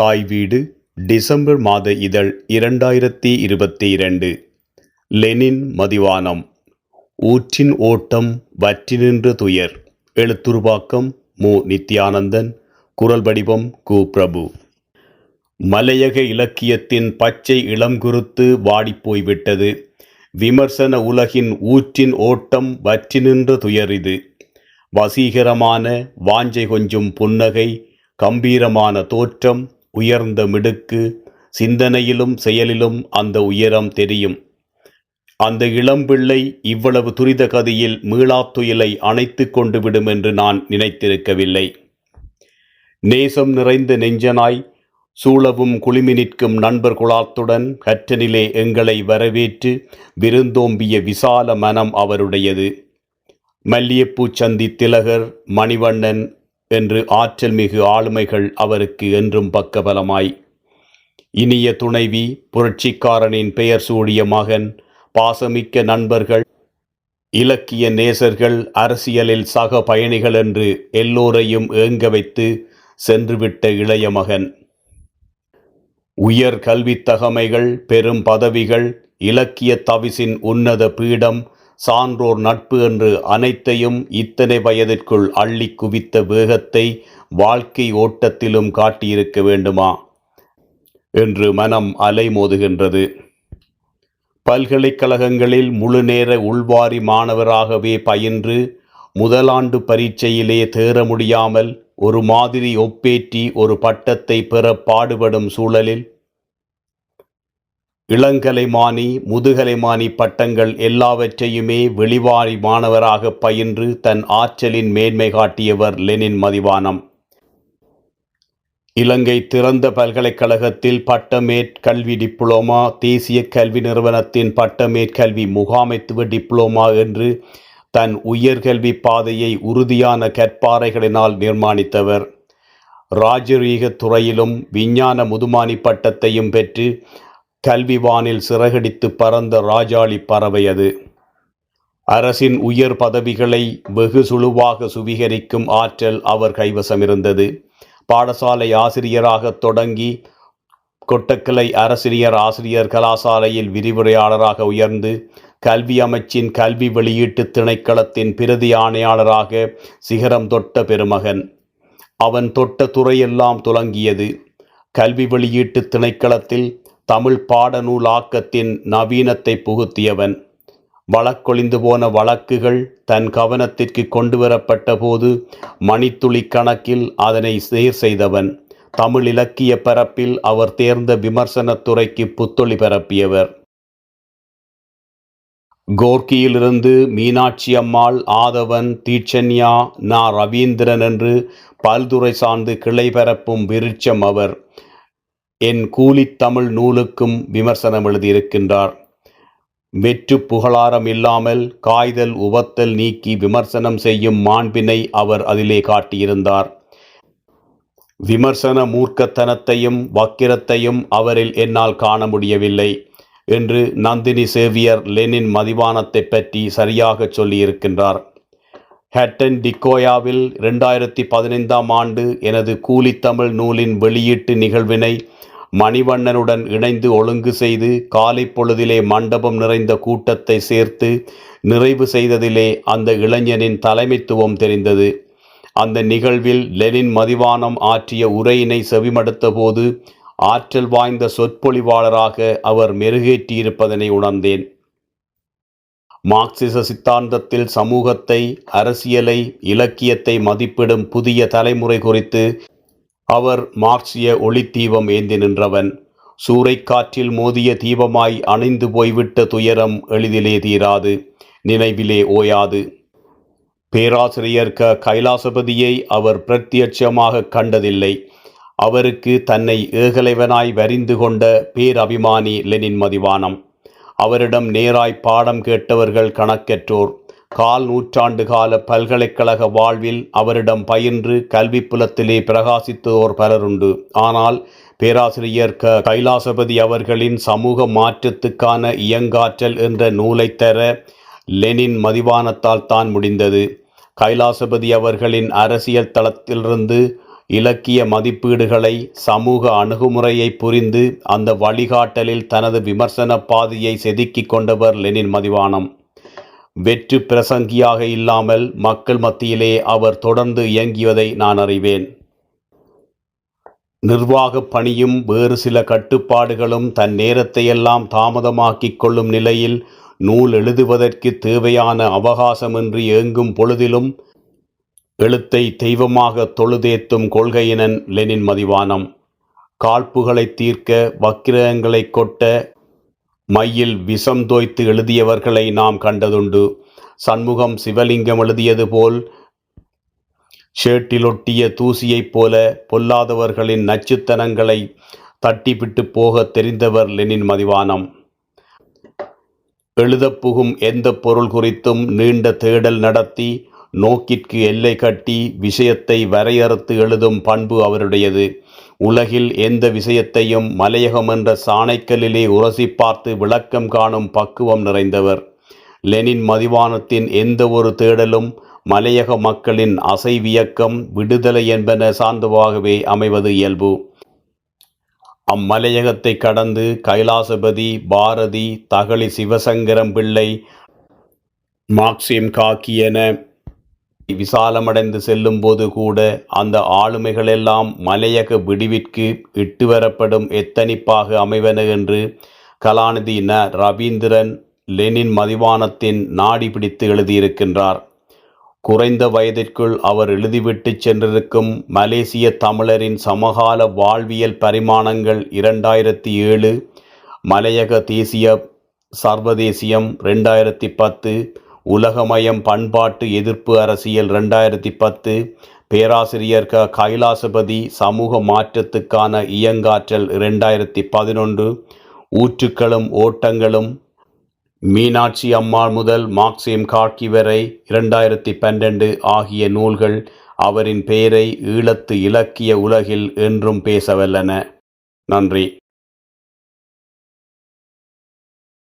தாய் வீடு டிசம்பர் மாத இதழ் இரண்டாயிரத்தி இருபத்தி இரண்டு. லெனின் மதிவானம். ஊற்றின் ஓட்டம் வற்றி நின்ற துயர். எழுத்துருவாக்கம் மு. நித்யானந்தன். குரல் வடிவம் கு. பிரபு. மலையக இலக்கியத்தின் பச்சை இளம் குறுத்து வாடிப்போய்விட்டது விமர்சன உலகின் ஊற்றின் ஓட்டம் வற்றி நின்ற துயர் இது. வசீகரமான வாஞ்சை கொஞ்சும் புன்னகை கம்பீரமான தோற்றம் உயர்ந்த மிடுக்கு சிந்தனையிலும் செயலிலும் அந்த உயரம் தெரியும். அந்த இளம்பிள்ளை இவ்வளவு துரித கதியில் மீளாத்துயிலை அணைத்து கொண்டு விடும் என்று நான் நினைத்திருக்கவில்லை. நேசம் நிறைந்த நெஞ்சனாய் சூழவும் குளிமி நிற்கும் நண்பர் குலாத்துடன் கற்றனிலே எங்களை வரவேற்று விருந்தோம்பிய விசால மனம் அவருடையது. மல்லியப்பூச்சந்தி திலகர் மணிவண்ணன் என்று ஆற்றல் மிகு ஆளுமைகள் அவருக்கு என்றும் பக்கபலமாய். இனிய துணைவி புரட்சிக்காரனின் பெயர் சூடிய மகன் பாசமிக்க நண்பர்கள் இலக்கிய நேசர்கள் அரசியலில் சக பயணிகள் என்று எல்லோரையும் ஏங்க வைத்து சென்றுவிட்ட இளைய மகன். உயர் கல்வித் தகமைகள் பெரும் பதவிகள் இலக்கிய தவிசின் உன்னத பீடம் சான்றோர் நட்பு என்று அனைத்தையும் இத்தனை வயதிற்குள் அள்ளி குவித்த வேகத்தை வாழ்க்கை ஓட்டத்திலும் காட்டியிருக்க வேண்டுமா? என்று மனம் அலைமோதுகின்றது பல்கலைக்கழகங்களில் முழுநேர உள்வாரி மாணவராகவே பயின்று முதலாண்டு பரீட்சையிலே தேற முடியாமல் ஒரு மாதிரி ஒப்பேற்றி ஒரு பட்டத்தை பெற பாடுபடும் சூழலில் இளங்கலைமானி முதுகலைமானி பட்டங்கள் எல்லாவற்றையுமே வெளிவாரி மாணவராக பயின்று தன் ஆற்றலின் மேன்மை காட்டியவர் லெனின் மதிவானம். இலங்கை திறந்த பல்கலைக்கழகத்தில் பட்டமேற்கல்வி டிப்ளோமா தேசிய கல்வி நிறுவனத்தின் பட்டமேற்கல்வி முகாமைத்துவ டிப்ளோமா என்று தன் உயர்கல்வி பாதையை உறுதியான கற்பாறைகளினால் நிர்மாணித்தவர். ராஜரீக துறையிலும் விஞ்ஞான முதுமானி பட்டத்தையும் பெற்று கல்விவானில் சிறகடித்து பறந்த ராஜாளி பறவை அது. அரசின் உயர் பதவிகளை வெகு சுழுவாக சுவீகரிக்கும் ஆற்றல் அவர் கைவசமிருந்தது. பாடசாலை ஆசிரியராக தொடங்கி கொட்டக்கலை அரசிரியர் ஆசிரியர் கலாசாலையில் விரிவுரையாளராக உயர்ந்து கல்வி அமைச்சின் கல்வி வெளியீட்டு திணைக்களத்தின் பிரதி ஆணையாளராக சிகரம் தொட்ட பெருமகன். அவன் தொட்ட துறையெல்லாம் துலங்கியது. கல்வி வெளியீட்டு திணைக்களத்தில் தமிழ் பாடநூலாக்கத்தின் நவீனத்தை புகுத்தியவன். வழக்கொழிந்து போன வழக்குகள் தன் கவனத்திற்கு கொண்டு வரப்பட்ட போது மணித்துளி கணக்கில் அதனை சீர் செய்தவன். தமிழ் இலக்கிய பரப்பில் அவர் தேர்ந்த விமர்சனத் துறைக்கு புத்தொளி பரப்பியவர். கோர்க்கியிலிருந்து மீனாட்சி அம்மாள் ஆதவன் தீட்சன்யா நா. ரவீந்திரன் என்று பல்துறை சார்ந்து கிளை பரப்பும் விருட்சம் அவர். என் கூலித்தமிழ் நூலுக்கும் விமர்சனம் எழுதியிருக்கின்றார். வெற்று புகழாரம் இல்லாமல் காய்தல் உவத்தல் நீக்கி விமர்சனம் செய்யும் மாண்பினை அவர் அதிலே காட்டியிருந்தார். விமர்சன மூர்க்கத்தனத்தையும் வக்கிரத்தையும் அவரில் என்னால் காண முடியவில்லை என்று நந்தினி சேவியர் லெனின் மதிவானத்தை பற்றி சரியாக சொல்லியிருக்கின்றார். ஹட்டன் டிக்கோயாவில் ரெண்டாயிரத்தி பதினைந்தாம் ஆண்டு எனது கூலித்தமிழ் நூலின் வெளியீட்டு நிகழ்வினை மணிவண்ணனுடன் இணைந்து ஒழுங்கு செய்து காலை பொழுதிலே மண்டபம் நிறைந்த கூட்டத்தை சேர்த்து நிறைவு செய்ததிலே அந்த இளைஞனின் தலைமைத்துவம் தெரிந்தது. அந்த நிகழ்வில் லெனின் மதிவானம் ஆற்றிய உரையினை செவிமடுத்த போது ஆற்றல் வாய்ந்த சொற்பொழிவாளராக அவர் மெருகேற்றியிருப்பதனை உணர்ந்தேன். மார்க்சிச சித்தாந்தத்தில் சமூகத்தை அரசியலை இலக்கியத்தை மதிப்பிடும் புதிய தலைமுறை குறித்து அவர் மார்க்சிய ஒளித்தீபம் ஏந்தி நின்றவன். சூறைக்காற்றில் மோதிய தீபமாய் அணைந்து போய்விட்ட துயரம் எளிதிலே தீராது நினைவிலே ஓயாது. பேராசிரியர் க கைலாசபதியை அவர் பிரத்யட்சமாக கண்டதில்லை. அவருக்கு தன்னை ஏகலைவனாய் வரிந்து கொண்ட பேரபிமானி லெனின் மதிவானம். அவரிடம் நேராய் பாடம் கேட்டவர்கள் கணக்கற்றோர். கால் நூற்றாண்டு கால பல்கலைக்கழக வாழ்வில் அவரிடம் பயின்று கல்வி புலத்திலே பிரகாசித்தோர் பலருண்டு ஆனால் பேராசிரியர் க. கைலாசபதி அவர்களின் சமூக மாற்றத்துக்கான இயங்காற்றல் என்ற நூலை தர லெனின் மதிவானத்தால் தான் முடிந்தது. கைலாசபதி அவர்களின் அரசியல் தளத்திலிருந்து இலக்கிய மதிப்பீடுகளை சமூக அணுகுமுறையை புரிந்து அந்த வழிகாட்டலில் தனது விமர்சன பாதையை செதுக்கி கொண்டவர் லெனின் மதிவானம். வெற்று பிரசங்கியாக இல்லாமல் மக்கள் மத்தியிலே அவர் தொடர்ந்து இயங்கியதை நான் அறிவேன். நிர்வாகப் பணியும் வேறு சில கட்டுப்பாடுகளும் தன் நேரத்தையெல்லாம் தாமதமாக்கிக் கொள்ளும் நிலையில் நூல் எழுதுவதற்கு தேவையான அவகாசமின்றி ஏங்கும் பொழுதிலும் எழுத்தை தெய்வமாக தொழுதேத்தும் கொள்கையினன் லெனின் மதிவானம். காழ்ப்புகளை தீர்க்க வக்கிரகங்களை கொட்ட மையில் விஷம் தோய்த்து எழுதியவர்களை நாம் கண்டதுண்டு. சண்முகம் சிவலிங்கம் எழுதியது போல் ஷேட்டிலொட்டிய தூசியைப் போல பொல்லாதவர்களின் நச்சுத்தனங்களை தட்டிவிட்டு போக தெரிந்தவர் லெனின் மதிவானம். எழுதப்புகும் எந்த பொருள் குறித்தும் நீண்ட தேடல் நடத்தி நோக்கிற்கு எல்லை கட்டி விஷயத்தை வரையறுத்து எழுதும் பண்பு அவருடையது. உலகில் எந்த விஷயத்தையும் மலையகம் என்ற சாணைக்கல்லிலே உரசி பார்த்து விளக்கம் காணும் பக்குவம் நிறைந்தவர். லெனின் மதிவானத்தின் எந்த ஒரு தேடலும் மலையக மக்களின் அசைவியக்கம் விடுதலை என்பன சார்ந்தவாகவே அமைவது இயல்பு. அம்மலையகத்தை கடந்து கைலாசபதி பாரதி தகளி சிவசங்கரம் பிள்ளை மார்க்சிம் காக்கியன விசாலமடைந்து செல்லும்போது கூட அந்த ஆளுமைகளெல்லாம் மலையக விடிவிற்கு இட்டு வரப்படும் எத்தனிப்பாக அமைவன என்று கலாநிதி ந. ரவீந்திரன் லெனின் மதிவானத்தின் நாடி பிடித்து எழுதியிருக்கின்றார். குறைந்த வயதிற்குள் அவர் எழுதிவிட்டு சென்றிருக்கும் மலேசிய தமிழரின் சமகால வாழ்வியல் பரிமாணங்கள் இரண்டாயிரத்தி ஏழு மலையக தேசிய சர்வதேசியம் ரெண்டாயிரத்தி பத்து உலகமயம் பண்பாட்டு எதிர்ப்பு அரசியல் ரெண்டாயிரத்தி பத்து பேராசிரியர் க. கைலாசபதி சமூக மாற்றத்துக்கான இயங்காற்றல் இரண்டாயிரத்தி பதினொன்று ஊற்றுக்களும் ஓட்டங்களும் மீனாட்சி அம்மாள் முதல் மார்க்சியம் காக்கி வரை இரண்டாயிரத்தி பன்னெண்டு ஆகிய நூல்கள் அவரின் பெயரை ஈழத்து இலக்கிய உலகில் என்றும் பேசவல்லன நன்றி.